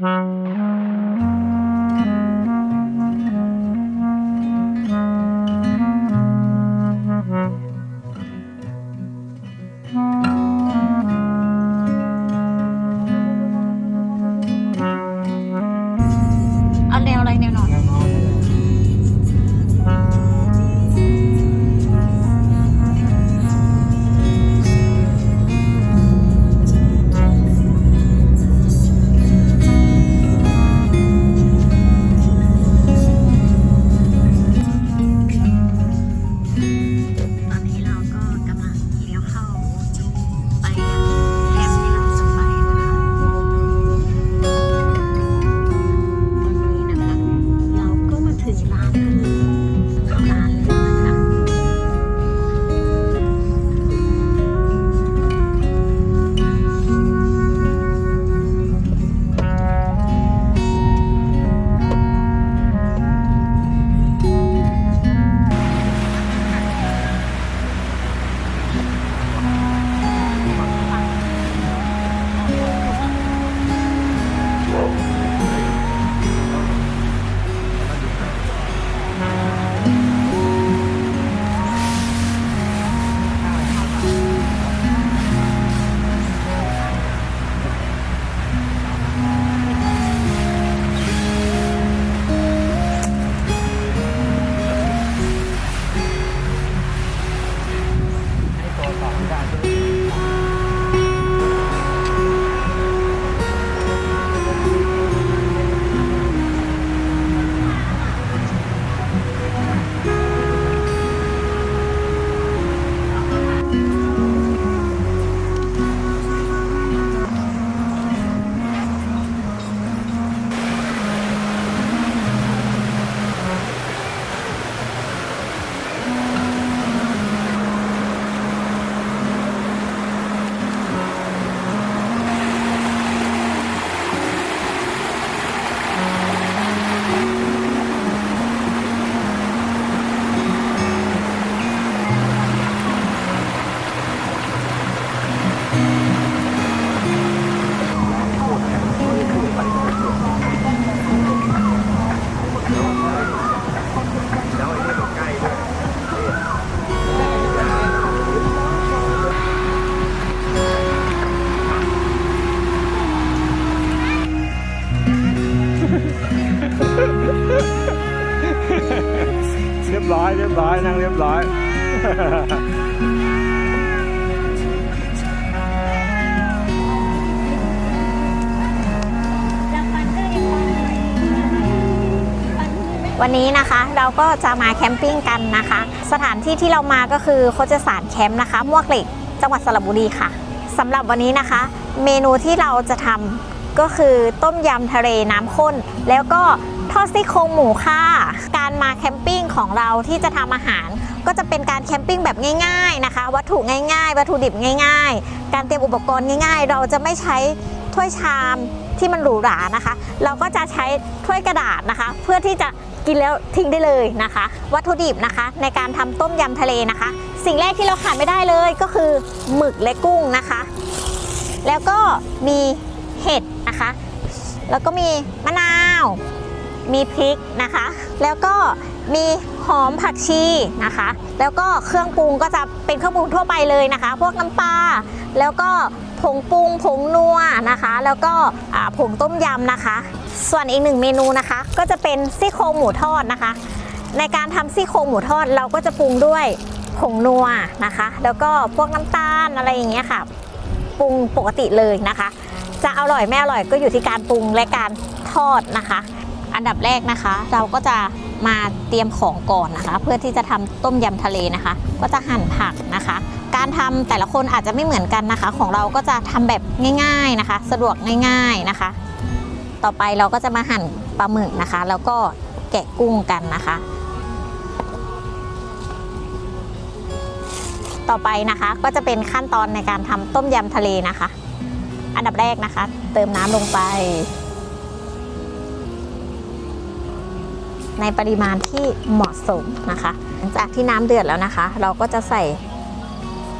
เวันนี้นะคะเราก็จะมาแคมปิ้งกันนะคะ สถานที่ที่เรามาก็คือโคจสารแคมป์นะคะมวกเหล็กจังหวัดสระบุรีค่ะสำหรับวันนี้นะคะ เมนูที่เราจะทำก็คือต้มยำทะเลน้ำข้น แล้วก็ทอดซี่โครงหมูค่ะ การมาแคมปิ้งของเราที่จะทำอาหาร ก็จะเป็นการแคมปิ้งแบบง่าย ๆนะคะ วัตถุง่าย ๆ วัตถุดิบง่าย ๆ การเตรียมอุปกรณ์ง่าย ๆ เราจะไม่ใช้ถ้วยชาม ที่มันหรูหรานะคะ เราก็จะใช้ถ้วยกระดาษนะคะ เพื่อที่จะกินแล้วทิ้งได้เลยนะคะ วัตถุดิบนะคะ ในการทำต้มยำทะเลนะคะ สิ่งแรกที่เราขาดไม่ได้เลยก็คือหมึกและกุ้งนะคะ แล้วก็มีเห็ดนะคะ แล้วก็มีมะนาว มีพริกนะคะ แล้วก็มีหอมผักชีนะคะ แล้วก็เครื่องปรุงก็จะเป็นเครื่องปรุงทั่วไปเลยนะคะ พวกน้ำปลาแล้วก็ ผงปรุงผงนัวนะคะ แล้วก็ผงต้มยำนะคะ ส่วนอีกหนึ่งเมนูนะคะ ก็จะเป็นซี่โครงหมูทอดนะคะ ในการทำซี่โครงหมูทอดเราก็จะปรุงด้วยผงนัวนะคะ แล้วก็พวกน้ำตาลอะไรอย่างเงี้ยค่ะปรุงปกติเลยนะคะ จะอร่อยไม่อร่อยก็อยู่ที่การปรุงและการทอดนะคะ อันดับแรกนะคะ เราก็จะมาเตรียมของก่อนนะคะ เพื่อที่จะทำต้มยำทะเลนะคะ ก็จะหั่นผักนะคะ การทำแต่ละคนอาจจะไม่เหมือนกันนะคะ ของเราก็จะทำแบบง่าย ๆนะคะ สะดวกง่าย ๆนะคะ ต่อไปเราก็จะมาหั่นปลาหมึกนะคะ แล้วก็แกะกุ้งกันนะคะ ต่อไปนะคะก็จะเป็นขั้นตอนในการทำต้มยำทะเลนะคะ อันดับแรกนะคะ เติมน้ำลงไป ในปริมาณที่เหมาะสมนะคะ หลังจากที่น้ำเดือดแล้วนะคะ เราก็จะใส่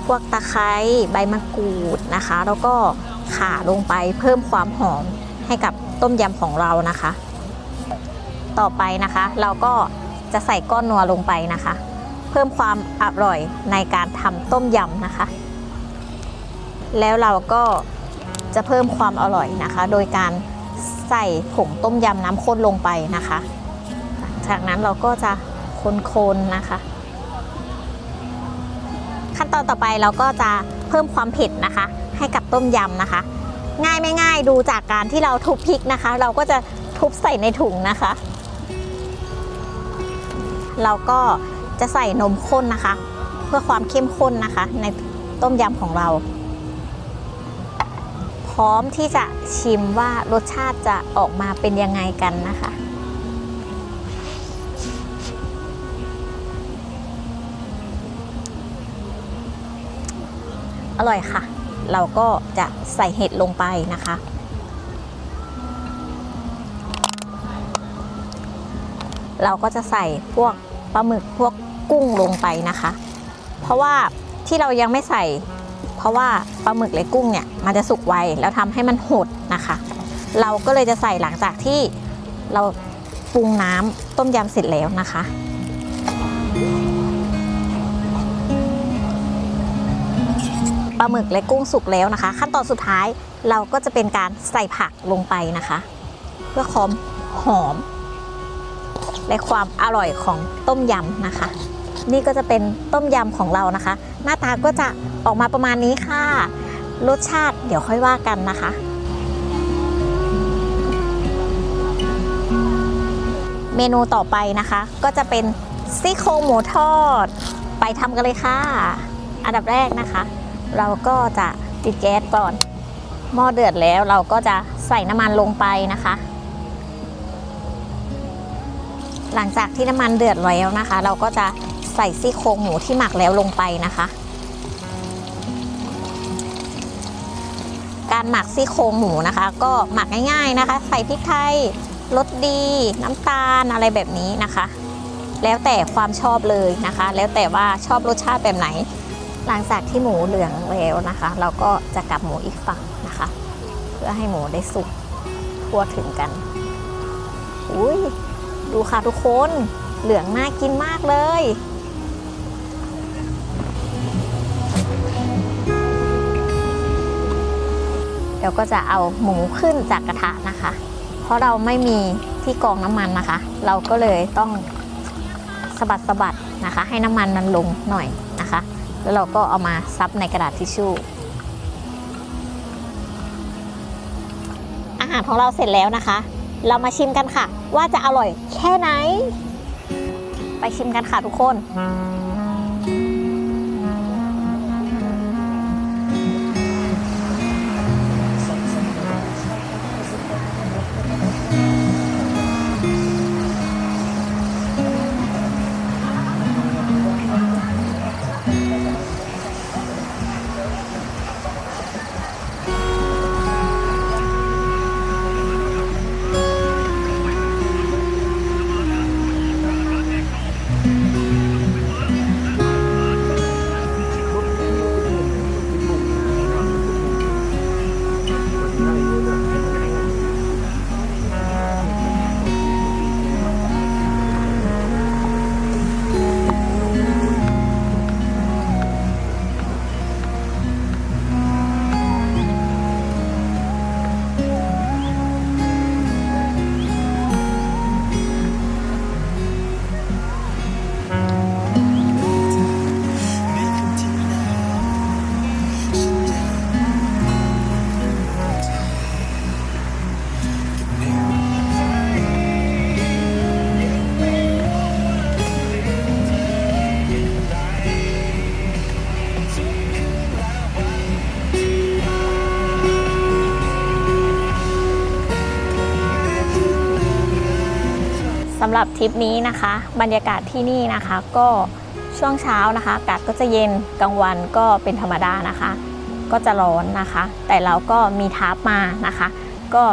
พวกตะไคร้ใบมะกรูดนะคะ แล้วก็ข่าลงไปเพิ่มความหอมให้กับต้มยำของเรานะคะ ต่อไปนะคะ เราก็จะใส่ก้อนนัวลงไปนะคะ เพิ่มความอร่อยในการทำต้มยำนะคะ แล้วเราก็จะเพิ่มความอร่อยนะคะ โดยการใส่ผงต้มยำน้ำข้นลงไปนะคะ จากนั้นเราก็จะคนๆนะคะ ขั้นตอนต่อไปเราก็จะเพิ่มความเผ็ดนะคะ ให้กับต้มยำนะคะ ง่ายไม่ง่ายดูจากการที่เราทุบพริกนะคะ เราก็จะทุบใส่ในถุงนะคะ เราก็จะใส่นมข้นนะคะ เพื่อความเข้มข้นนะคะ ในต้มยำของเรา พร้อมที่จะชิมว่ารสชาติจะออกมาเป็นยังไงกันนะคะ อร่อยค่ะ เราก็จะใส่เห็ดลงไปนะคะ เราก็จะใส่พวกปลาหมึกพวกกุ้งลงไปนะคะ เพราะว่าที่เรายังไม่ใส่ เพราะว่าปลาหมึกและกุ้งเนี่ยมันจะสุกไวแล้วทำให้มันหดนะคะ เราก็เลยจะใส่หลังจากที่เราปรุงน้ำต้มยำเสร็จแล้วนะคะ ปลาหมึกและกุ้งสุกแล้วนะคะ ขั้นตอนสุดท้ายเราก็จะเป็นการใส่ผักลงไปนะคะ เพื่อความหอม และความอร่อยของต้มยำนะคะ นี่ก็จะเป็นต้มยำของเรานะคะ หน้าตาก็จะออกมาประมาณนี้ค่ะ รสชาติเดี๋ยวค่อยว่ากันนะคะเมนูต่อไปนะคะ ก็จะเป็นซี่โครงหมูทอด ไปทำกันเลยค่ะ อันดับแรกนะคะ เราก็จะติดแก๊สก่อน หม้อเดือดแล้วเราก็จะใส่น้ำมันลงไปนะคะ หลังจากที่น้ำมันเดือดแล้วนะคะ เราก็จะใส่ซี่โครงหมูที่หมักแล้วลงไปนะคะ การหมักซี่โครงหมูนะคะ ก็หมักง่าย ๆนะคะ ใส่พริกไทยรสดี น้ำตาลอะไรแบบนี้นะคะ แล้วแต่ความชอบเลยนะคะ แล้วแต่ว่าชอบรสชาติแบบไหน หลังจากที่หมูเหลืองแล้วนะคะ เราก็จะกลับหมูอีกฝั่งนะคะ เพื่อให้หมูได้สุกทั่วถึงกันอุ้ยดูค่ะทุกคนเหลืองน่ากินมากเลยเดี๋ยวก็จะเอาหมูขึ้นจากกระทะนะคะ เพราะเราไม่มีที่กรองน้ำมันนะคะ เราก็เลยต้องสะบัดสะบัดนะคะ ให้น้ำมันมันลงหน่อย แล้วเราก็เอามาซับในกระดาษทิชชู่อาหารของเราเสร็จแล้วนะคะ เรามาชิมกันค่ะ ว่าจะอร่อยแค่ไหน ไปชิมกันค่ะทุกคน หรับทริปนี้นะคะ บรรยากาศที่นี่นะคะก็ช่วงเช้านะคะอากาศก็จะเย็นกลางวันก็เป็นธรรมดานะคะ ก็จะร้อนนะคะ แต่เราก็มีทับมานะคะ ก็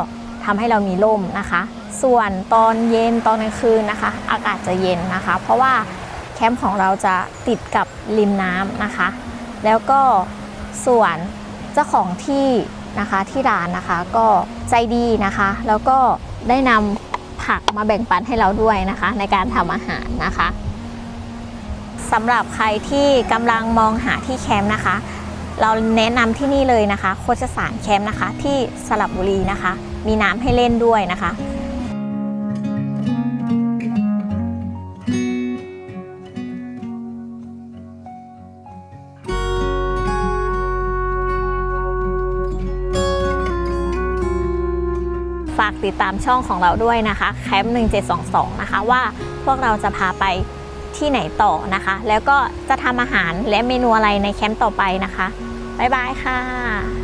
ทำให้เรามีร่มนะคะ ส่วนตอนเย็นตอนกลางคืนนะคะ อากาศจะเย็นนะคะ เพราะว่าแคมป์ของเราจะติดกับริมน้ำนะคะ แล้วก็ส่วนเจ้าของที่นะคะที่ร้านนะคะก็ใจดีนะคะ แล้วก็ได้นำ ผักมาแบ่งปันให้เราด้วยนะคะ ในการทำอาหารนะคะสำหรับใครที่กำลังมองหาที่แคมป์นะคะ เราแนะนำที่นี่เลยนะคะ โคชสารแคมป์นะคะ ที่สระบุรีนะคะ มีน้ำให้เล่นด้วยนะคะากติดตามช่องของเราด้วยนะคะแคมป์1722 นะคะว่าพวกเราจะพาไปที่ไหนต่อนะคะ แล้วก็จะทำอาหารและเมนูอะไรในแคมป์ต่อไปนะคะ บ๊ายบายค่ะ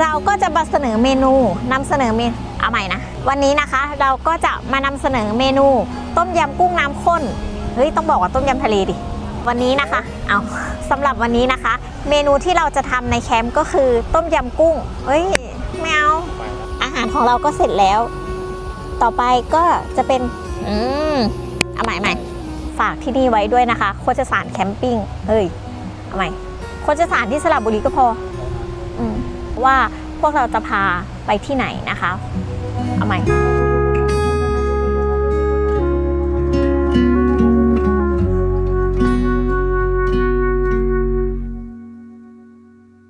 เราก็จะมาเสนอเมนูนำเสนอเมนูเอาใหม่นะ วันนี้นะคะเราก็จะมานำเสนอเมนู ต้มยำกุ้งน้ำข้นเฮ้ยต้องบอกว่าต้มยำทะเลดิวันนี้นะคะเอาสำหรับวันนี้นะคะ เมนูที่เราจะทำในแคมป์ก็คือต้มยำกุ้งเฮ้ยไม่เอาอาหารของเราก็เสร็จแล้ว ต่อไปก็จะเป็นอืมเอาใหม่ใหม่ฝากที่นี่ไว้ด้วยนะคะ โคจสารแคมปิ้งเฮ้ยเอาใหม่โคจสารที่สระบุรีก็พอ ว่าพวกเราจะพาไปที่ไหนนะคะ เอาใหม่